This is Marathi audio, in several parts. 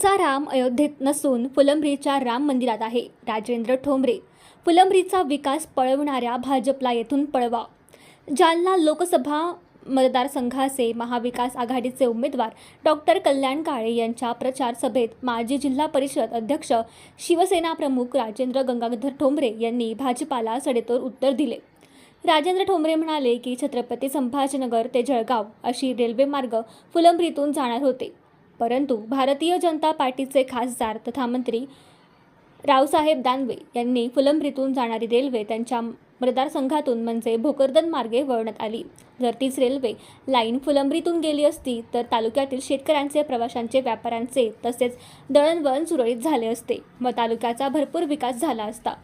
राम अयोध्येत नसून फुलंब्रीच्या राम मंदिरात आहे. राजेंद्र ठोंबरे. फुलंब्रीचा विकास पळवणाऱ्या भाजपला येथून पळवा. जालना लोकसभा मतदारसंघाचे महाविकास आघाडीचे उमेदवार डॉक्टर कल्याण काळे यांच्या प्रचार सभेत माजी जिल्हा परिषद अध्यक्ष शिवसेना प्रमुख राजेंद्र गंगाधर ठोंबरे यांनी भाजपाला सडेतोड उत्तर दिले. राजेंद्र ठोंबरे म्हणाले की छत्रपती संभाजीनगर ते जळगाव अशी रेल्वे मार्ग फुलंब्रीतून जाणार होते. परंतु भारतीय जनता पार्टीचे खासदार तथा मंत्री रावसाहेब दानवे यांनी फुलंब्रीतून जाणारी रेल्वे त्यांच्या मतदारसंघातून म्हणजे भोकरदन मार्गे वळण्यात आली. जर तीच रेल्वे लाईन फुलंब्रीतून गेली असती तर तालुक्यातील शेतकऱ्यांचे प्रवाशांचे व्यापाऱ्यांचे तसेच दळणवळण सुरळीत झाले असते व तालुक्याचा भरपूर विकास झाला असता.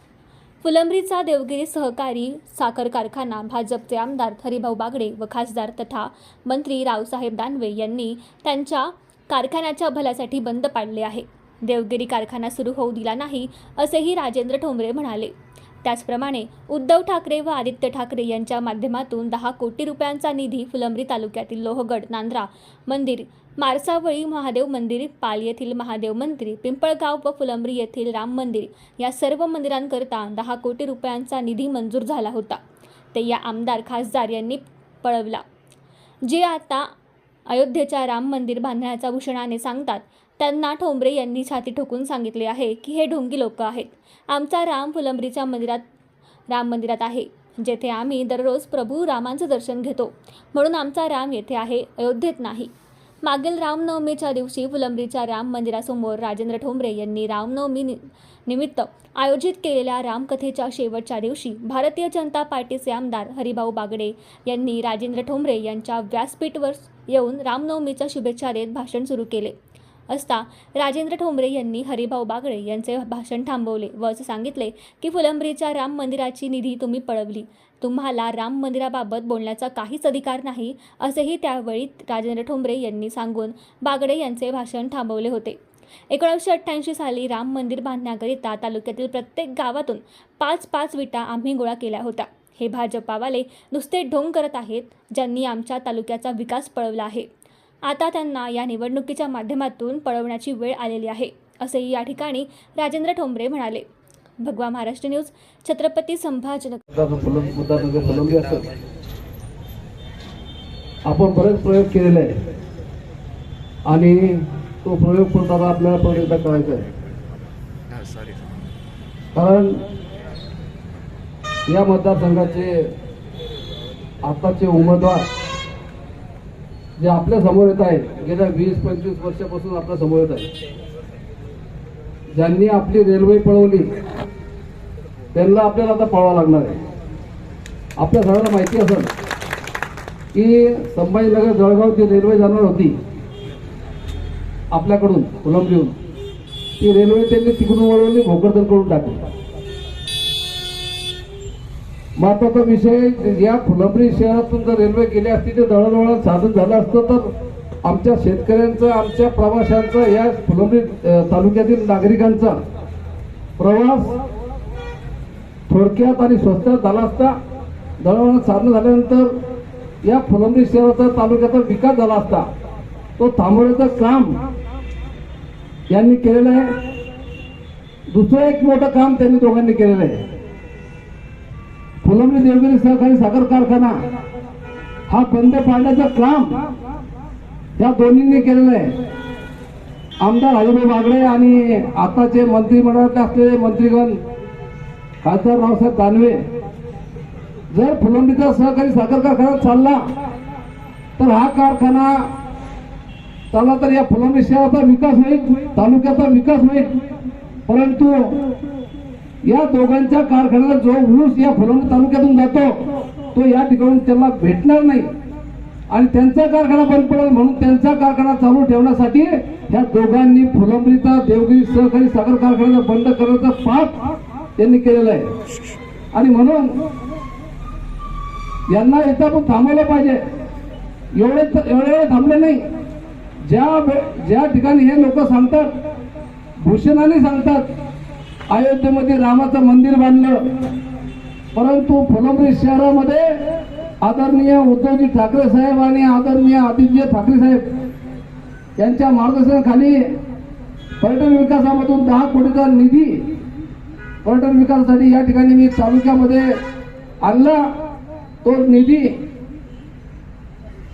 फुलंब्रीचा देवगिरी सहकारी साखर कारखाना भाजपचे आमदार हरिभाऊ बागडे व खासदार तथा मंत्री रावसाहेब दानवे यांनी त्यांच्या कारखान्याच्या भल्यासाठी बंद पाडले आहे. देवगिरी कारखाना सुरू होऊ दिला नाही असेही राजेंद्र ठोंबरे म्हणाले. त्याचप्रमाणे उद्धव ठाकरे व आदित्य ठाकरे यांच्या माध्यमातून दहा कोटी रुपयांचा निधी फुलंब्री तालुक्यातील लोहगड नांद्रा मंदिर मारसावळी महादेव मंदिर पाल येथील महादेव मंदिर पिंपळगाव व फुलंब्री येथील राम मंदिर या सर्व मंदिरांकरता दहा कोटी रुपयांचा निधी मंजूर झाला होता. ते या आमदार खासदार यांनी पळवला. जे आता अयोध्येच्या राम मंदिर बांधण्याच्या भूषणाने सांगतात त्यांना ठोंबरे यांनी छाती ठोकून सांगितले आहे की हे ढोंगी लोक आहेत. आमचा राम फुलंबरीच्या मंदिरात राम मंदिरात आहे जेथे आम्ही दररोज प्रभू रामांचं दर्शन घेतो. म्हणून आमचा राम येथे आहे अयोध्येत नाही. मागील रामनवमीच्या दिवशी फुलंबरीच्या राम मंदिरासमोर राजेंद्र ठोंबरे यांनी रामनवमी नि- निमित्त आयोजित केलेल्या रामकथेच्या शेवटच्या दिवशी भारतीय जनता पार्टीचे आमदार हरिभाऊ बागडे यांनी राजेंद्र ठोंबरे यांच्या व्यासपीठवर येऊन रामनवमीच्या शुभेच्छा देत भाषण सुरू केले. असता राजेंद्र ठोंबरे यांनी हरिभाऊ बागडे यांचे भाषण थांबवले व असं सांगितले की फुलंब्रीच्या राम मंदिराची निधी तुम्ही पळवली. तुम्हाला राम मंदिराबाबत बोलण्याचा काहीच अधिकार नाही असेही त्यावेळी राजेंद्र ठोंबरे यांनी सांगून बागडे यांचे भाषण थांबवले होते. एकोणीसशे अठ्ठ्याऐंशी साली राम मंदिर बांधण्याकरिता तालुक्यातील प्रत्येक गावातून पाच पाच विटा आम्ही गोळा केल्या होत्या. हे भाजपावाले नुसते ढोंग करत आहेत ज्यांनी आमच्या तालुक्याचा विकास पळवला आहे. आता त्यांना या निवडणुकीच्या माध्यमातून पळवण्याची वेळ आलेली आहे असेही या ठिकाणी राजेंद्र ठोंबरे म्हणाले. भगवा महाराष्ट्र न्यूज छत्रपती संभाजीनगर. आपण बरेच प्रयोग केलेले आहे आणि तो प्रयोग करताना आपल्याला पण एकदा करायचा आहे. कारण या मतदारसंघाचे आताचे उमेदवार जे आपल्यासमोर येत आहेत गेल्या वीस पंचवीस वर्षापासून आपल्यासमोर येत आहेत ज्यांनी आपली रेल्वे पळवली त्यांना आपल्याला आता पळावं लागणार आहे. आपल्या सगळ्यांना माहिती असेल की संभाजीनगर जळगाव ती रेल्वे जाणार होती आपल्याकडून कोलंबीहून ती रेल्वे त्यांनी तिकडून वळवली भोकरदन करून टाकली. महत्त्वाचा विषय या फुलंब्री शहरातून जर रेल्वे गेली असती तर दळणवळण साधन झालं असतं तर आमच्या शेतकऱ्यांचं आमच्या प्रवाशांचं या फुलंब्री तालुक्यातील नागरिकांचा प्रवास थोडक्यात आणि स्वस्तात झाला असता दळणवळण साधन झाल्यानंतर या फुलंब्री शहराचा तालुक्याचा विकास झाला असता तो थांबवण्याचं काम यांनी केलेलं आहे. दुसरं एक मोठं काम त्यांनी दोघांनी केलेलं आहे. फुलंब्री देवगिरी सहकारी साखर कारखाना. हा बंद पाडण्याचं काम या दोन्हींनी केलेलं आहे. आमदार हरिभाऊ बागडे आणि आताचे मंत्रिमंडळात असलेले मंत्रीगण खासदार रावसाहेब दानवे. जर फुलंब्रीचा सहकारी साखर कारखाना चालला तर हा कारखाना चालला तर या फुलंब्री शहराचा विकास होईल तालुक्याचा विकास होईल. परंतु या दोघांच्या कारखान्याला जो ऊस या फुलंब्री तालुक्यातून जातो तो या ठिकाणी त्यांना भेटणार नाही. आणि त्यांचा कारखाना बंद पडेल म्हणून त्यांचा कारखाना चालू ठेवण्यासाठी या दोघांनी फुलंबरीचा देवगिरी सहकारी साखर कारखान्याचा बंद करण्याचा पाप त्यांनी केलेला आहे. आणि म्हणून यांना इथं पण थांबवलं पाहिजे. एवढे एवढे वेळ थांबले नाही. ज्या ज्या ठिकाणी हे लोक सांगतात भूषणाने सांगतात अयोध्येमध्ये रामाचं मंदिर बांधलं. परंतु फुलंब्री शहरामध्ये आदरणीय उद्धवजी ठाकरे साहेब आणि आदरणीय आदित्य ठाकरे साहेब यांच्या मार्गदर्शनाखाली पर्यटन विकासामधून दहा कोटीचा निधी पर्यटन विकासासाठी या ठिकाणी मी तालुक्यामध्ये आणला. तो निधी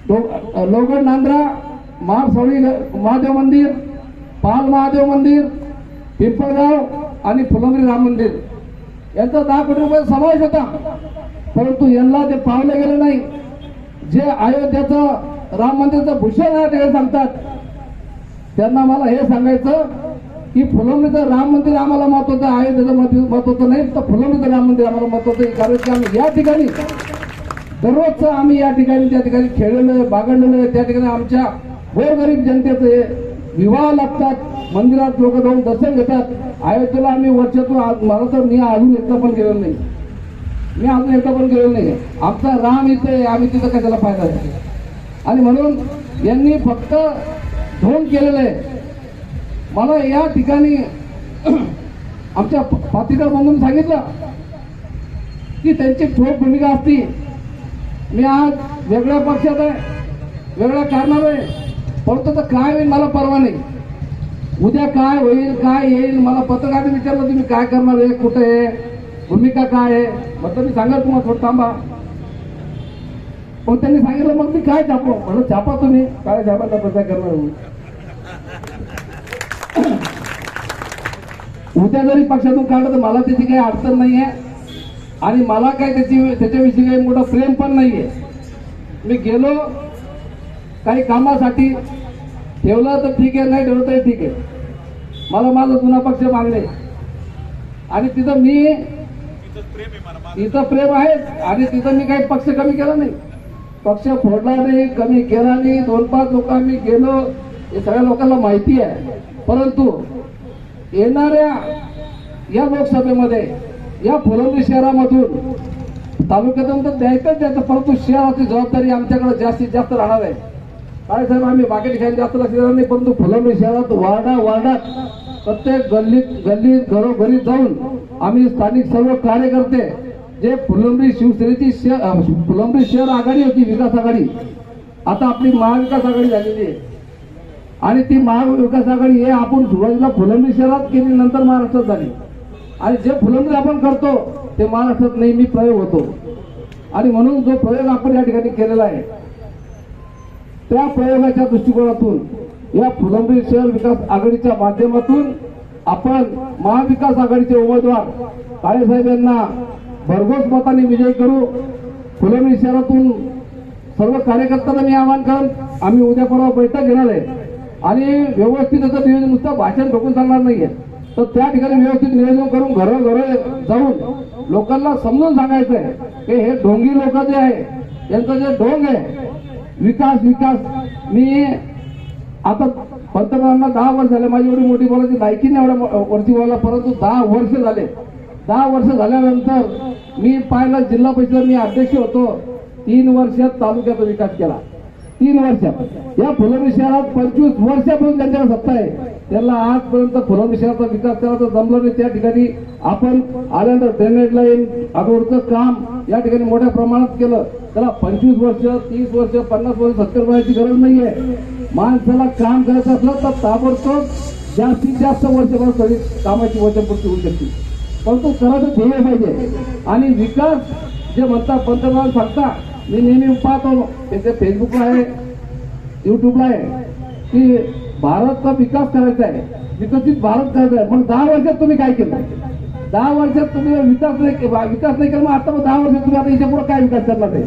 लोगड नांद्रा महासावळी महादेव मंदिर पाल महादेव मंदिर पिंपळगाव आणि फुलंब्री राम मंदिर. यांचा दहा कोटी रुपये समावेश होता. परंतु यांना ते पावले गेले नाही. जे अयोध्याचं राम मंदिरचं भूषण आहे ठिकाणी सांगतात. त्यांना मला हे सांगायचं की फुलंब्रीचं राम मंदिर आम्हाला महत्वाचं आहे अयोध्येचं महत्वाचं नाही तर फुलंब्रीचं राम मंदिर आम्हाला महत्वाचं आहे. कारण की आम्ही या ठिकाणी दररोजचं आम्ही या ठिकाणी त्या ठिकाणी खेळलेलं आहे बागडलेलं आहे त्या ठिकाणी आमच्या गोरगरीब हे विवाह लागतात मंदिरात लोक जाऊन दर्शन घेतात. अयोध्येला आम्ही वर्षातून मला तर मी अजून एकदा पण गेलेलो नाही. मी अजून एकदा पण गेलेलो नाही. आमचा राम इथे आहे, आम्ही तिथं कशाला फायदा आहे आणि म्हणून यांनी फक्त ढोंग केलेलं आहे. मला या ठिकाणी आमच्या पातिकर बंधून सांगितलं की त्यांची ठोक भूमिका असती. मी आज वेगळ्या पक्षात आहे वेगळ्या कारणात आहे. परंतु तर काय होईल मला परवा नाही. उद्या काय होईल काय येईल मला पत्रकार विचारलं तुम्ही काय करणार आहे कुठे आहे भूमिका काय आहे? म्हटलं मी सांगा तुम्हाला थोडं थांबा. पण त्यांनी सांगितलं मग मी काय छापलो म्हणलं छापा तुम्ही. काय छापाचा प्रचार करणार उद्या जरी पक्षातून काढलं तर मला त्याची काही अडचण नाही आहे आणि मला काय त्याची त्याच्याविषयी काही मोठं प्रेम पण नाही आहे मी गेलो काही कामासाठी ठेवलं तर ठीक आहे नाही ठेवलं तरी ठीक आहे. मला माझा जुना पक्ष मानले. आणि तिथं मी इथं प्रेम आहे आणि तिथं मी काही पक्ष कमी केला नाही. पक्ष फोडला नाही कमी केला नाही. दोन पाच लोकांनी गेलो हे सगळ्या लोकांना माहिती आहे. परंतु येणाऱ्या या लोकसभेमध्ये या फुलंब्री शहरामधून तालुक्यातून तर द्यायचंच द्यायचं परंतु शहराची जबाबदारी आमच्याकडे जास्तीत जास्त राहणार आहे. काय साहेब आम्ही बाकी ठिकाणी जास्त लक्ष देणार नाही परंतु फुलंब्री शहरात वार्डा वार्डात प्रत्येक गल्लीत गल्लीत घरोघरी जाऊन आम्ही स्थानिक सर्व कार्यकर्ते जे फुलंब्री शिवसेनेची शे- फुलंब्री शहर आघाडी होती विकास आघाडी आता आपली महाविकास आघाडी झालेली आहे. आणि ती महाविकास आघाडी हे आपण सुरुवातीला फुलंब्री शहरात केली नंतर महाराष्ट्रात झाली. आणि जे फुलंब्री आपण करतो ते महाराष्ट्रात नेहमी प्रयोग होतो. आणि म्हणून जो प्रयोग आपण या ठिकाणी केलेला आहे त्या प्रयोगाच्या दृष्टिकोनातून या फुलंब्री शहर विकास आघाडीच्या माध्यमातून आपण महाविकास आघाडीचे उमेदवार काळेसाहेब यांना भरघोस मताने विजय करू. फुलंब्री शहरातून सर्व कार्यकर्त्यांना मी आवाहन करेन आम्ही उद्या परवा बैठक घेणार आहे. आणि व्यवस्थित त्याचं नियोजन नुसतं भाषण ठोकून चालणार नाहीये. तर त्या ठिकाणी व्यवस्थित नियोजन करून घरोघरे जाऊन लोकांना समजून सांगायचं आहे की हे ढोंगी लोक जे आहे यांचं जे ढोंग आहे विकास विकास. मी आता पंतप्रधानांना दहा वर्ष झाले. माझी एवढी मोठी बोलायची लायकी नाही एवढ्या वरती बोलायला. परंतु दहा वर्ष झाले. दहा वर्ष झाल्यानंतर मी पाहिलं जिल्हा परिषद मी अध्यक्ष होतो. तीन वर्षात तालुक्याचा विकास केला. तीन वर्षात या फुलंब्री शहरात पंचवीस वर्षापासून त्यांच्याकडे सत्ता आहे त्यांना आजपर्यंत फुलंब्री शहराचा विकास करायचा जमलं नाही. त्या ठिकाणी आपण आल्यानंतर ड्रेनेज लाईन अगोदरचं काम या ठिकाणी मोठ्या प्रमाणात केलं. त्याला पंचवीस वर्ष तीस वर्ष पन्नास वर्ष सत्तर वर्षाची गरज नाहीये. माणसाला काम करायचं असलं तर ताबडतोब जास्तीत जास्त वर्षभर सगळी कामाची वचनपूर्ती होऊ शकते. परंतु करायचं ध्येय पाहिजे. आणि विकास जे म्हणतात पंतप्रधान सांगता मी नेहमी पाहतो त्याचे फेसबुकला आहे युट्यूबला आहे की भारतचा विकास करायचा आहे विकसित भारत करायचा आहे. मग दहा वर्षात तुम्ही काय केलं? दहा वर्षात तुम्ही विकास नाही के- विकास नाही केला मग आता दहा वर्षात तुम्ही आता याच्यापुढे काय विकास करणार नाही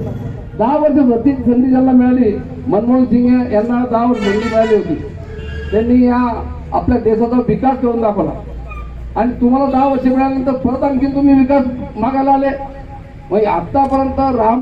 दहा वर्ष संधी संधी ज्यांना मिळाली मनमोहन सिंग यांना दहा वर्ष संधी मिळाली होती. त्यांनी या आपल्या देशाचा विकास करून दाखवला. आणि तुम्हाला दहा वर्ष मिळाल्यानंतर परत आणखी तुम्ही विकास मागायला आले. मग आतापर्यंत राम